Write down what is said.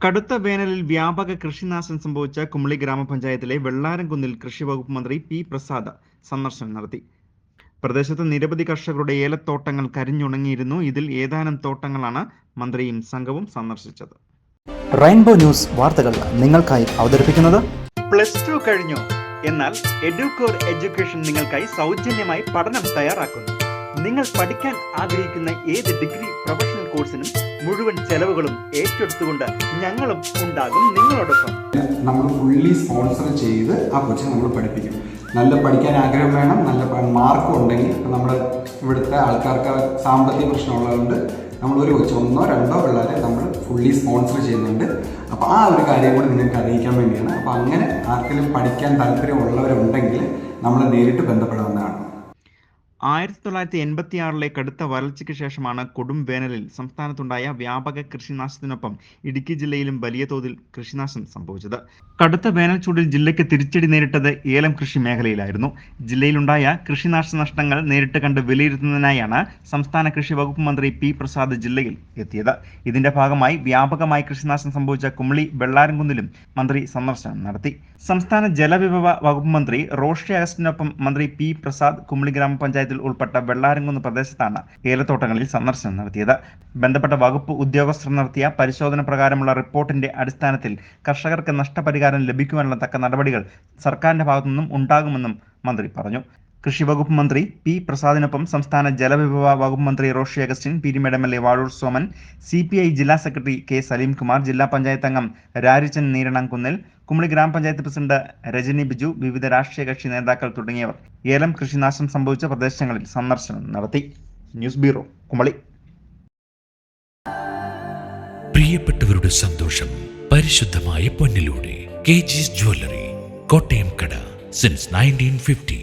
കടുത്ത വേനലിൽ വ്യാപക കൃഷിനാശം സംഭവിച്ച കുമളി ഗ്രാമപഞ്ചായത്തിലെ വെള്ളാരംകുന്നിൽ കൃഷി വകുപ്പ് മന്ത്രി പി പ്രസാദ് സന്ദർശനം നടത്തി. പ്രദേശത്ത് നിരവധി കർഷകരുടെ ഏലത്തോട്ടങ്ങൾ കരിഞ്ഞുണങ്ങിയിരുന്നു. ഇതിൽ ഏതാനും തോട്ടങ്ങളാണ് മന്ത്രിയും സംഘവും സന്ദർശിച്ചത്. റെയിൻബോ ന്യൂസ് വാർത്തകൾ നിങ്ങൾക്കായി അവതരിപ്പിക്കുന്നത് പ്ലസ് ടു കഴിഞ്ഞു. എന്നാൽ എഡ്യൂക്കോർ എഡ്യൂക്കേഷൻ നിങ്ങൾക്കായി സൗജന്യമായി പഠനം തയ്യാറാക്കുന്നു. നിങ്ങൾ പഠിക്കാൻ ആഗ്രഹിക്കുന്ന ഏത് ഡിഗ്രി പ്രൊഫഷണൽ കോഴ്സിനും മുഴുവൻ ചെലവുകളും ഏറ്റെടുത്തുകൊണ്ട് ഞങ്ങളും ഉണ്ടാകും നിങ്ങളോടൊപ്പം. നമ്മൾ ഫുള്ളി സ്പോൺസർ ചെയ്ത് ആ കൊച്ചിനെ നമ്മൾ പഠിപ്പിക്കും. നല്ല പഠിക്കാൻ ആഗ്രഹം വേണം നല്ല മാർക്ക് ഉണ്ടെങ്കിൽ നമ്മുടെ ഇവിടുത്തെ ആൾക്കാർക്ക് സാമ്പത്തിക പ്രശ്നമുള്ളതുകൊണ്ട് നമ്മൾ ഒരു കൊച്ചു ഒന്നോ രണ്ടോ പിള്ളേരെ നമ്മൾ ഫുള്ളി സ്പോൺസർ ചെയ്യുന്നുണ്ട്. അപ്പോൾ ആ ഒരു കാര്യം കൂടി നിങ്ങൾക്ക് അറിയിക്കാൻ വേണ്ടിയാണ്. അപ്പോൾ അങ്ങനെ ആർക്കെങ്കിലും പഠിക്കാൻ താല്പര്യമുള്ളവരുണ്ടെങ്കിൽ നമ്മൾ നേരിട്ട് ബന്ധപ്പെടാവുന്നതാണ് ആയിരത്തി തൊള്ളായിരത്തി എൺപത്തി ആറിലെ കടുത്ത വരൾച്ചയ്ക്ക് ശേഷമാണ് കൊടും വേനലിൽ സംസ്ഥാനത്തുണ്ടായ വ്യാപക കൃഷിനാശത്തിനൊപ്പം ഇടുക്കി ജില്ലയിലും വലിയ തോതിൽ കൃഷിനാശം സംഭവിച്ചത്. കടുത്ത വേനൽ ചൂടിൽ ജില്ലയ്ക്ക് തിരിച്ചടി നേരിട്ടത് ഏലം കൃഷി മേഖലയിലായിരുന്നു. ജില്ലയിലുണ്ടായ കൃഷിനാശ നഷ്ടങ്ങൾ നേരിട്ട് കണ്ട് വിലയിരുത്തുന്നതിനായാണ് സംസ്ഥാന കൃഷി വകുപ്പ് മന്ത്രി പി പ്രസാദ് ജില്ലയിൽ എത്തിയത്. ഇതിന്റെ ഭാഗമായി വ്യാപകമായി കൃഷിനാശം സംഭവിച്ച കുമളി വെള്ളാരംകുന്നിലും മന്ത്രി സന്ദർശനം നടത്തി. സംസ്ഥാന ജലവിഭവ വകുപ്പ് മന്ത്രി റോഷി അഗസ്റ്റിനൊപ്പം മന്ത്രി പി പ്രസാദ് കുമളി ഗ്രാമപഞ്ചായത്തിൽ ഉൾപ്പെട്ട വെള്ളാരംകുന്ന് പ്രദേശത്താണ് ഏലത്തോട്ടങ്ങളിൽ സന്ദർശനം നടത്തിയത്. ബന്ധപ്പെട്ട വകുപ്പ് ഉദ്യോഗസ്ഥർ നടത്തിയ പരിശോധന പ്രകാരമുള്ള റിപ്പോർട്ടിന്റെ അടിസ്ഥാനത്തിൽ കർഷകർക്ക് നഷ്ടപരിഹാരം ലഭിക്കുവാനുള്ള തക്ക നടപടികൾ സർക്കാരിന്റെ ഭാഗത്തു നിന്നും ഉണ്ടാകുമെന്നും മന്ത്രി പറഞ്ഞു. കൃഷി വകുപ്പ് മന്ത്രി പി പ്രസാദിനൊപ്പം സംസ്ഥാന ജലവിഭവ വകുപ്പ് മന്ത്രി Roshy Augustine Peermade M L A Vazhoor Soman C P I ജില്ലാ സെക്രട്ടറി കെ സലീംകുമാർ ജില്ലാ പഞ്ചായത്ത് അംഗം രാരിച്ചൻ നീരണംകുന്നിൽ കുമളി ഗ്രാമപഞ്ചായത്ത് പ്രസിഡന്റ് രജനി ബിജു വിവിധ രാഷ്ട്രീയ കക്ഷി നേതാക്കൾ തുടങ്ങിയവർ ഏലം കൃഷിനാശം സംഭവിച്ച പ്രദേശങ്ങളിൽ സന്ദർശനം നടത്തി. News bureau Kumily. പ്രിയപ്പെട്ടവരുടെ സന്തോഷം പരിശുദ്ധമായ പൊന്നിലൂടെ കെ ജിസ് ജ്വല്ലറി കോട്ടയം കട സിൻസ് നയന്റീൻ ഫിഫ്റ്റി